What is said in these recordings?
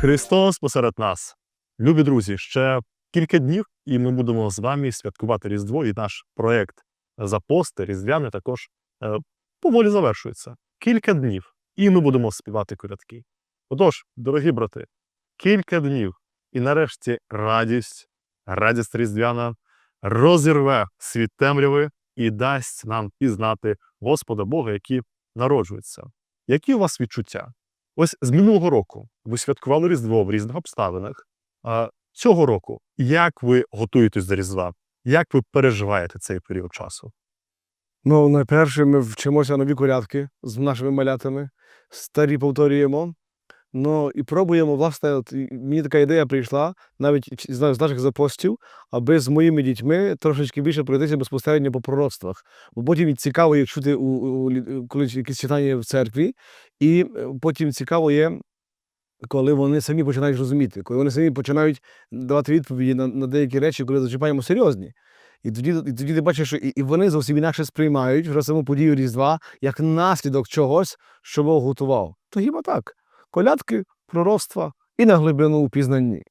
Христос посеред нас. Любі друзі, ще кілька днів, і ми будемо з вами святкувати Різдво, і наш проект Запости Різдвяне також е, поволі завершується. Кілька днів, і ми будемо співати колядки. Отож, дорогі брати, кілька днів, і нарешті радість, радість різдвяна розірве світ темряви і дасть нам пізнати Господа Бога, який народжується. Які у вас відчуття? Ось з минулого року ви святкували Різдво в різних обставинах. А цього року як ви готуєтесь до Різдва? Як ви переживаєте цей період часу? Ну, найперше, ми вчимося нові колядки з нашими малятами, старі повторюємо. Ну і пробуємо, власне, от, мені така ідея прийшла, навіть з наших запостів, аби з моїми дітьми трошечки більше пройтися безпосередньо по пророцтвах. Бо потім цікаво їх чути, у, у, лі- коли якісь читання в церкві, і е, потім цікаво є, коли вони самі починають розуміти, коли вони самі починають давати відповіді на, на деякі речі, коли зачіпаємо серйозні. І тоді, і тоді ти бачиш, що і вони зовсім інакше сприймають вже саму подію Різдва як наслідок чогось, що Бог готував. То хіба так? Колядки, пророцтва і на глибину у пізнанні.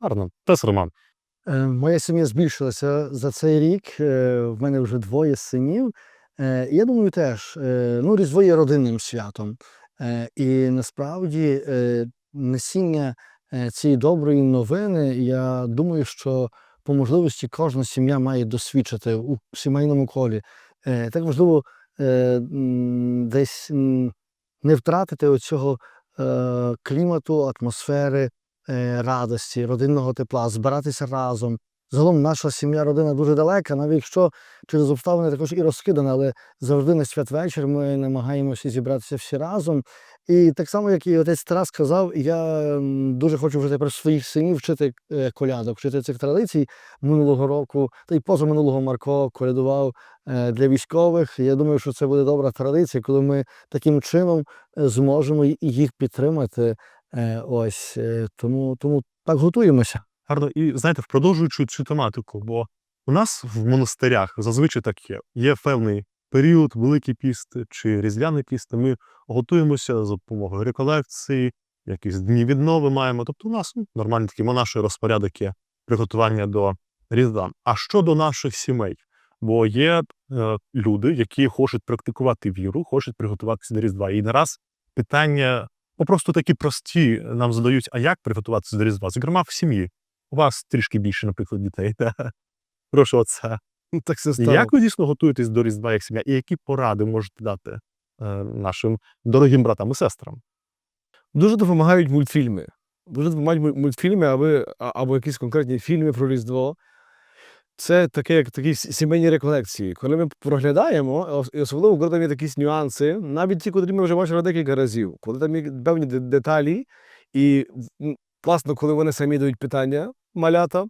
Гарно. Тес Роман. Е, Моя сім'я збільшилася за цей рік. е, В мене вже двоє синів. Е, Я думаю, теж ну, Різдво є родинним святом. І насправді несіння цієї доброї новини, я думаю, що по можливості кожна сім'я має досвідчити у сімейному колі. Так важливо е, десь не втратити оцього клімату, атмосфери, е, радості, родинного тепла, збиратися разом. Загалом наша сім'я, родина дуже далека, навіть якщо через обставини також і розкидана, але завжди на святвечір ми намагаємося зібратися всі разом. І так само, як і отець Тарас сказав, я дуже хочу вже тепер своїх синів вчити е, колядок, вчити цих традицій минулого року, та й позаминулого Марко колядував е, для військових. Я думаю, що це буде добра традиція, коли ми таким чином е, зможемо їх підтримати. Ось тому, тому так готуємося. Гарно. І знаєте, продовжуючи цю тематику, бо у нас в монастирях зазвичай так є. Є певний період, Великий піст чи Різдвяний піст. Ми готуємося за допомогою реколекції, якісь дні віднови маємо. Тобто, у нас ну, нормальний такий монаший розпорядок приготування до Різдва. А щодо наших сімей, бо є е, люди, які хочуть практикувати віру, хочуть приготуватися до Різдва. І не питання попросту такі прості нам задають: а як приготуватися до Різдва? Зокрема, в сім'ї. У вас трішки більше, наприклад, дітей. Та? Прошу отця. Ну, Так це стало. Як ви дійсно готуєтесь до Різдва як сім'я? І які поради можете дати е, нашим дорогим братам і сестрам? Дуже допомагають мультфільми. Дуже допомагають мультфільми, аби, а- або якісь конкретні фільми про Різдво. Це таке, як такі сімейні реколекції. Коли ми проглядаємо, і особливо коли там є якісь нюанси, навіть ті, котрі ми вже бачили декілька разів, коли там є певні деталі, і м, класно, коли вони самі дають питання малята.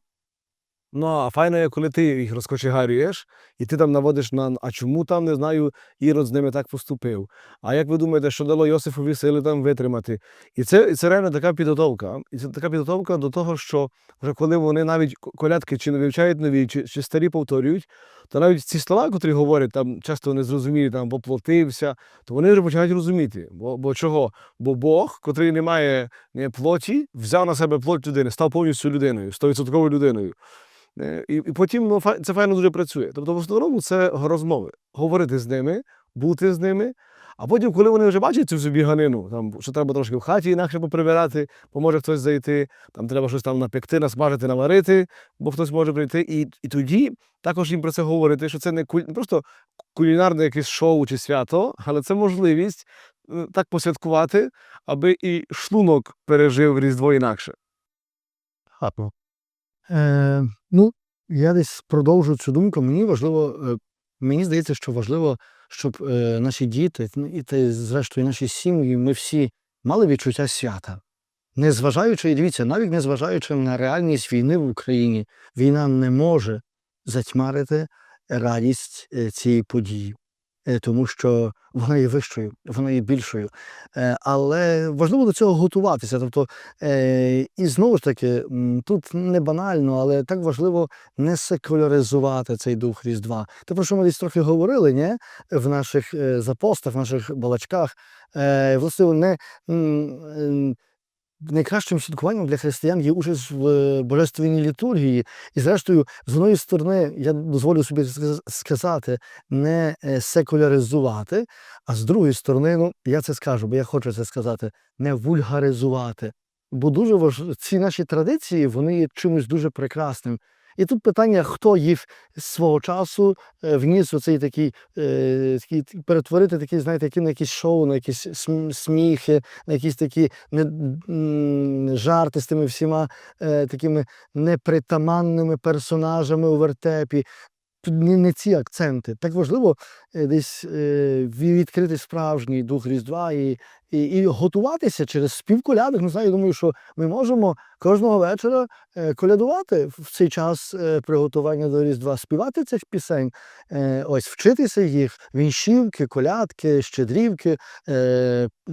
Ну, а файно є, коли ти їх розкочегарюєш, і ти там наводиш на а чому там, не знаю, Ірод з ними так поступив. А як ви думаєте, що дало Йосифові сили там витримати? І це, і це реально така підготовка. І це така підготовка до того, що вже коли вони навіть колядки чи не вивчають нові, чи, чи старі повторюють, то навіть ці слова, котрі говорять, там часто зрозуміють, там поплотився, то вони вже починають розуміти. Бо, бо чого? Бо Бог, котрий не має плоті, взяв на себе плоть людини, став повністю людиною, 100% людиною. Е, І, і потім ну, це файно дуже працює. Тобто, в основному це розмови, говорити з ними, бути з ними. А потім, коли вони вже бачать цю всю біганину, там, що треба трошки в хаті інакше поприбирати, поможе хтось зайти, там треба щось там напекти, насмажити, наварити, бо хтось може прийти. І, і тоді також їм про це говорити, що це не, куль... просто кулінарне якесь шоу чи свято, але це можливість е, так посвяткувати, аби і шлунок пережив Різдво інакше. Гарно. Е, ну, я десь продовжу цю думку. Мені важливо, е, мені здається, що важливо, щоб е, наші діти, ну, і те, зрештою, наші сім'ї, ми всі мали відчуття свята. Незважаючи, і дивіться, навіть незважаючи на реальність війни в Україні, війна не може затьмарити радість е, цієї події. Е, Тому що вона є вищою, вона є більшою. Е, Але важливо до цього готуватися. Тобто, е, і знову ж таки, тут не банально, але так важливо не секуляризувати цей дух Різдва. Те, про що ми десь трохи говорили, ні? в наших запостах, в наших балачках, власне, не найкращим святкуванням для християн є участь в е, божественній літургії. І, зрештою, з одної сторони, я дозволю собі сказати, не е, секуляризувати, а з другої сторони, ну я це скажу, бо я хочу це сказати, не вульгаризувати. Бо дуже важ... ці наші традиції вони є чимось дуже прекрасним. І тут питання, хто їх свого часу вніс вніс цей такий, е, такий перетворити такий, знаєте, на якісь шоу, на якісь сміхи, на якісь такі не, жарти з тими всіма е, такими непритаманними персонажами у вертепі. Не, не ці акценти. Так важливо е, десь е, відкрити справжній дух Різдва і, і, і готуватися через спів колядок. Не знаю, я думаю, що ми можемо кожного вечора е, колядувати в цей час приготування до Різдва, співати цих пісень, ось вчитися їх, віншівки, колядки, щедрівки,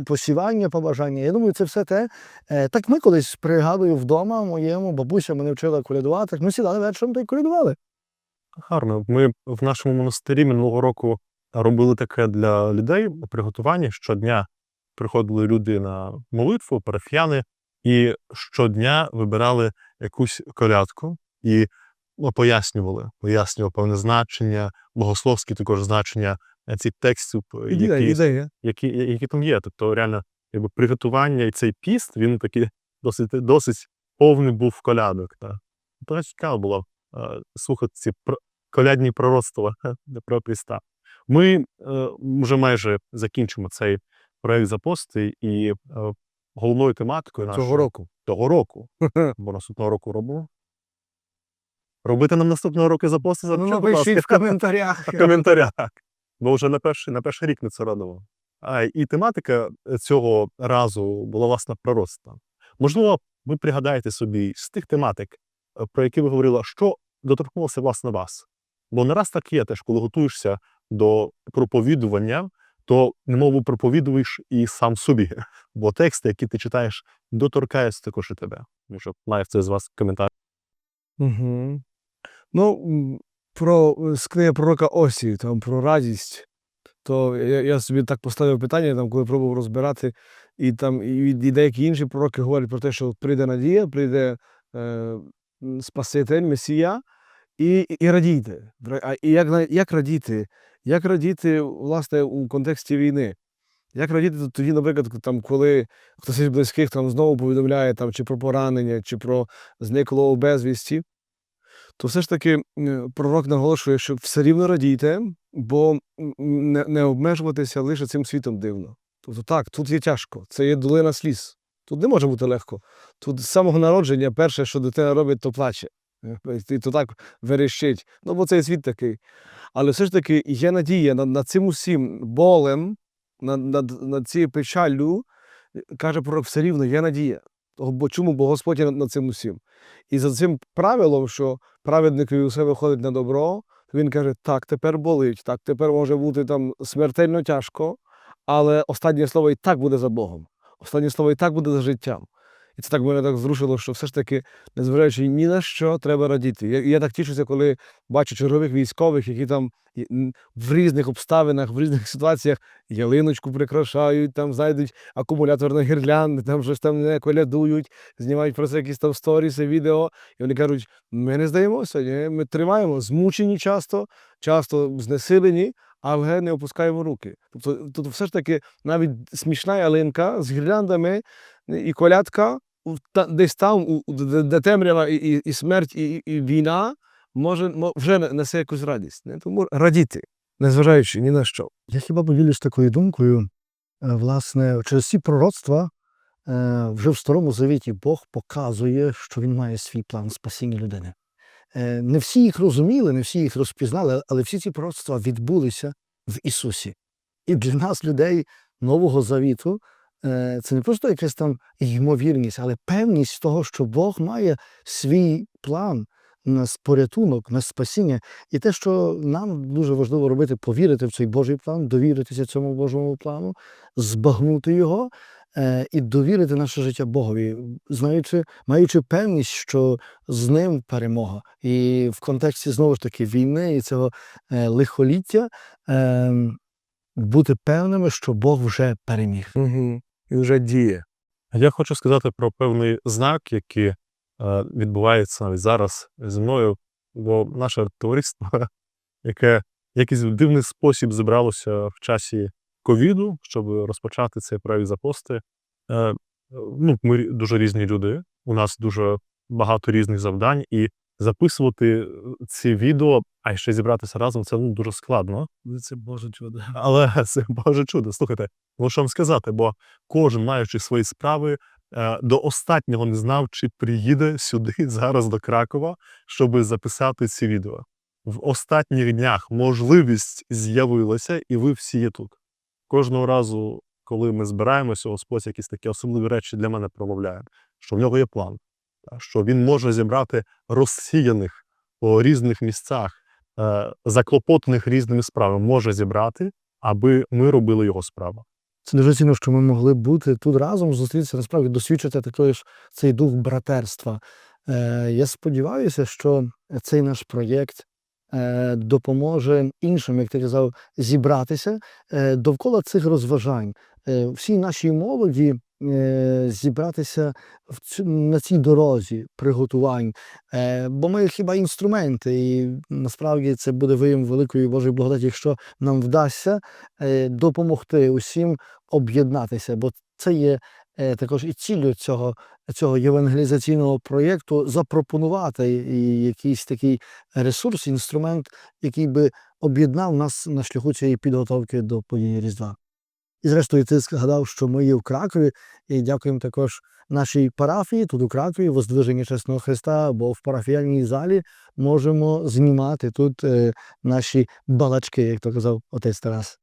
посівання, побажання. Я думаю, це все те. Так ми колись пригадую вдома моєму, бабуся мене вчила колядувати. Ми сідали вечором та й колядували. Гарно. Ми в нашому монастирі минулого року робили таке для людей приготування. Щодня приходили люди на молитву, парафіяни, і щодня вибирали якусь колядку і ну, пояснювали, пояснювали певне значення, богословські також значення е, цих текстів, е, Ідея, які, ідея. які, які там є. Тобто, реально, якби приготування і цей піст, він такий досить, досить повний був колядок. Та. Дуже цікаво було е, слухати ці колядні пророцтва про Христа. Ми е, вже майже закінчимо цей проект запости і е, головною тематикою нашого Цього року. того року, бо наступного року робимо. Робити нам наступного року запости за Ну, напишіть в коментарях. в коментарях. Бо вже на перший, на перший рік ми це робимо. А, і тематика цього разу була власне пророцтва. Можливо, ви пригадаєте собі з тих тематик, е, про які ви говорили, що доторкнулося власне вас. Бо не раз так є, теж коли готуєшся до проповідування, то немов проповідуєш і сам собі. Бо тексти, які ти читаєш, доторкаються також і тебе. Може, має це з вас коментар. Угу. Ну, про е, з книги пророка Осі, там про радість, то я, я собі так поставив питання, там, коли пробував розбирати, і там і, і деякі інші пророки говорять про те, що прийде надія, прийде е, Спаситель, Месія, і, і, радійте. І як, як радіти? Як радіти, власне, у контексті війни? Як радіти тоді, наприклад, там, коли хтось із близьких там знову повідомляє там, чи про поранення, чи про зниклого безвісті, то все ж таки пророк наголошує, що все рівно радійте, бо не, не обмежуватися лише цим світом дивно. Тобто так, тут є тяжко, це є долина сліз. Тут не може бути легко. Тут з самого народження перше, що дитина робить, то плаче. Е, І то так верещить. Ну, бо цей світ такий. Але все ж таки є надія над, над цим усім болем, над, над, над цією печаллю, е, каже пророк, все рівно є надія. Бо чому? Бо Господь є над, цим усім. І за цим правилом, що праведник у себе виходить на добро, він каже: так, тепер болить, так, тепер може бути там смертельно тяжко, але останнє слово і так буде за Богом. Останнє слово і так буде за життям. І це так мене так зрушило, що все ж таки, незважаючи ні на що, треба радіти. Я, я так тішуся, коли бачу чергових військових, які там в різних обставинах, в різних ситуаціях ялиночку прикрашають, там знайдуть акумуляторні гірлянди, там щось там не колядують, знімають про це якісь там сторіси, відео. І вони кажуть: ми не здаємося, ні? ми тримаємо, змучені часто, часто знесилені, але не опускаємо руки. Тобто, тут все ж таки навіть смішна ялинка з гірляндами і колядка десь там, де, темрява і, і, смерть, і, і- війна, може, вже несе якусь радість. Не? Тому радіти, незважаючи ні на що. Я хіба поділюсь такою думкою. Е, Власне, через ці пророцтва е, вже в Старому Завіті Бог показує, що він має свій план спасіння людини. Е, Не всі їх розуміли, не всі їх розпізнали, але всі ці пророцтва відбулися в Ісусі. І для нас, людей Нового Завіту, це не просто якась там ймовірність, але певність того, що Бог має свій план на порятунок, на спасіння. І те, що нам дуже важливо робити, повірити в цей Божий план, довіритися цьому Божому плану, збагнути його е, і довірити наше життя Богові, знаючи, маючи певність, що з ним перемога. І в контексті знову ж таки війни і цього е, лихоліття е, бути певними, що Бог вже переміг. Угу. І вже діє. Я хочу сказати про певний знак, який е, відбувається навіть зараз зі мною, бо наше товариство, яке якийсь дивний спосіб зібралося в часі ковіду, щоб розпочати цей проект запости. Е, ну, ми дуже різні люди, у нас дуже багато різних завдань, і записувати ці відео, а ще зібратися разом, це ну, дуже складно. Це Боже чудо. Але це Боже чудо. Слухайте, ну що вам сказати, бо кожен, маючи свої справи, е, до останнього не знав, чи приїде сюди зараз до Кракова, щоб записати ці відео. В останніх днях можливість з'явилася, і ви всі є тут. Кожного разу, коли ми збираємося, Господь якісь такі особливі речі для мене промовляє, що в нього є план, що він може зібрати розсіяних по різних місцях, е, заклопотаних різними справами, може зібрати, аби ми робили його справу. Це дуже цінно, що ми могли бути тут разом, зустрітися, насправді досвідчити такий ж цей дух братерства. Е, я сподіваюся, що цей наш проєкт е, допоможе іншим, як ти казав, зібратися довкола цих розважань. Всій нашій молоді зібратися в цю, на цій дорозі приготувань. Е, бо ми хіба інструменти, і насправді це буде виявом великої Божої благодаті, якщо нам вдасться е, допомогти усім об'єднатися, бо це є е, також і ціллю цього, цього євангелізаційного проєкту запропонувати якийсь такий ресурс, інструмент, який би об'єднав нас на шляху цієї підготовки до події Різдва. І зрештою, ти згадав, що ми є в Кракові, і дякуємо також нашій парафії тут у Кракові, Воздвиження Чесного Христа, бо в парафіальній залі можемо знімати тут е, наші балачки, як то казав отець Тарас.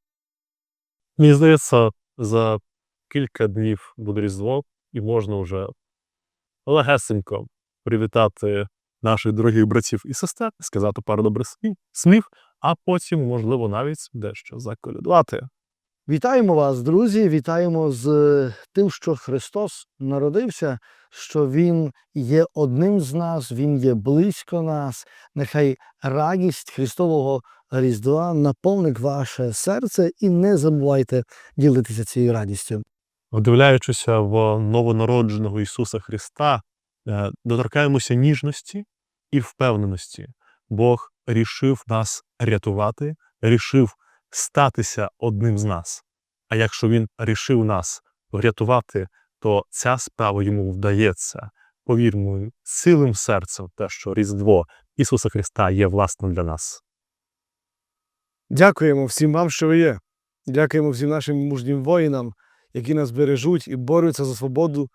Мені здається, за кілька днів буде Різдво, і можна вже легесенько привітати наших дорогих братів і сестер, сказати пару добрих слів, а потім, можливо, навіть дещо заколядувати. Вітаємо вас, друзі! Вітаємо з е, тим, що Христос народився, що Він є одним з нас, Він є близько нас. Нехай радість Христового Різдва наповнить ваше серце і не забувайте ділитися цією радістю. Вдивляючися в новонародженого Ісуса Христа, е, доторкаємося ніжності і впевненості. Бог рішив нас рятувати, рішив статися одним з нас. А якщо Він рішив нас врятувати, то ця справа йому вдається. Повірмо цілим серцем те, що Різдво Ісуса Христа є власним для нас. Дякуємо всім вам, що ви є. Дякуємо всім нашим мужнім воїнам, які нас бережуть і борються за свободу,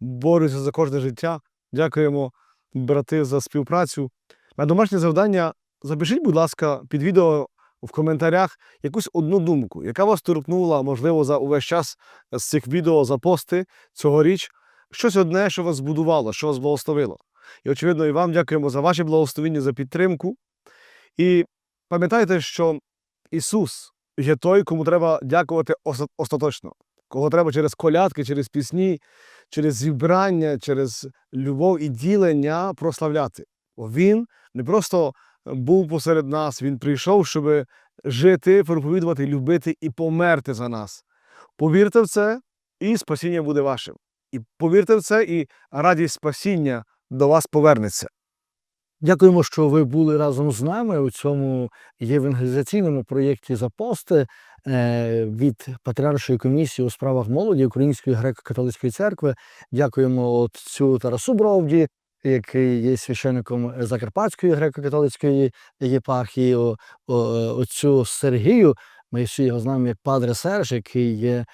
борються за кожне життя. Дякуємо, брати, за співпрацю. На домашнє завдання запишіть, будь ласка, під відео в коментарях якусь одну думку, яка вас торкнула, можливо, за увесь час з цих відео за пости цьогоріч. Щось одне, що вас збудувало, що вас благословило. І, очевидно, і вам дякуємо за ваші благословення, за підтримку. І пам'ятайте, що Ісус є той, кому треба дякувати остаточно, кого треба через колядки, через пісні, через зібрання, через любов і ділення прославляти. Бо Він не просто був посеред нас, Він прийшов, щоб жити, проповідувати, любити і померти за нас. Повірте в це, і спасіння буде вашим. І повірте в це, і радість спасіння до вас повернеться. Дякуємо, що ви були разом з нами у цьому євангелізаційному проєкті «Запости» е, від Патріаршої комісії у справах молоді Української греко-католицької церкви. Дякуємо отцю Тарасу Бровді, який є священником Закарпатської греко-католицької єпархії, о- о- отцю Сергію. Ми всі його знаємо як Падре Серж, який є е,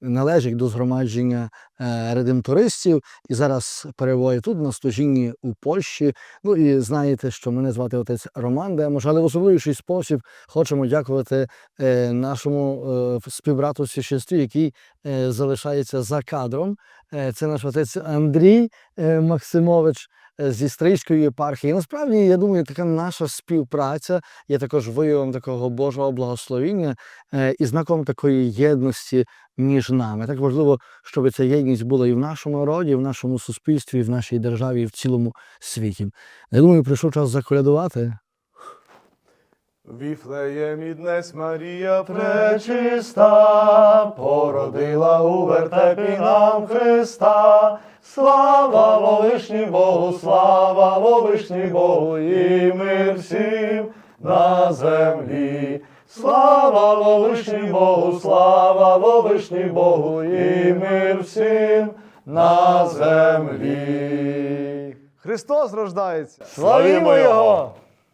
належить до згромадження е, редемтористів і зараз перебуває тут на служінні у Польщі. Ну і знаєте, що мене звати отець Роман Демош, але в особливіший спосіб хочемо дякувати е, нашому е, співбрату священстві, який е, залишається за кадром. Е, це наш отець Андрій е, Максимович е, зі Стрийської єпархії. Насправді, я думаю, така наша співпраця є також виявом такого Божого благословіння е, і знаком такої єдності між нами. Так важливо, щоб ця єдність була і в нашому народі, і в нашому суспільстві, і в нашій державі, і в цілому світі. Я думаю, прийшов час заколядувати. Віфлеємі днес Марія пречиста, породила у вертепі нам Христа. Слава Вовишній Богу, слава Вовишній Богу, і мир всім на землі. Слава Вовишній Богу, слава Вовишній Богу, і мир всім на землі. Христос рождається! Славімо Його!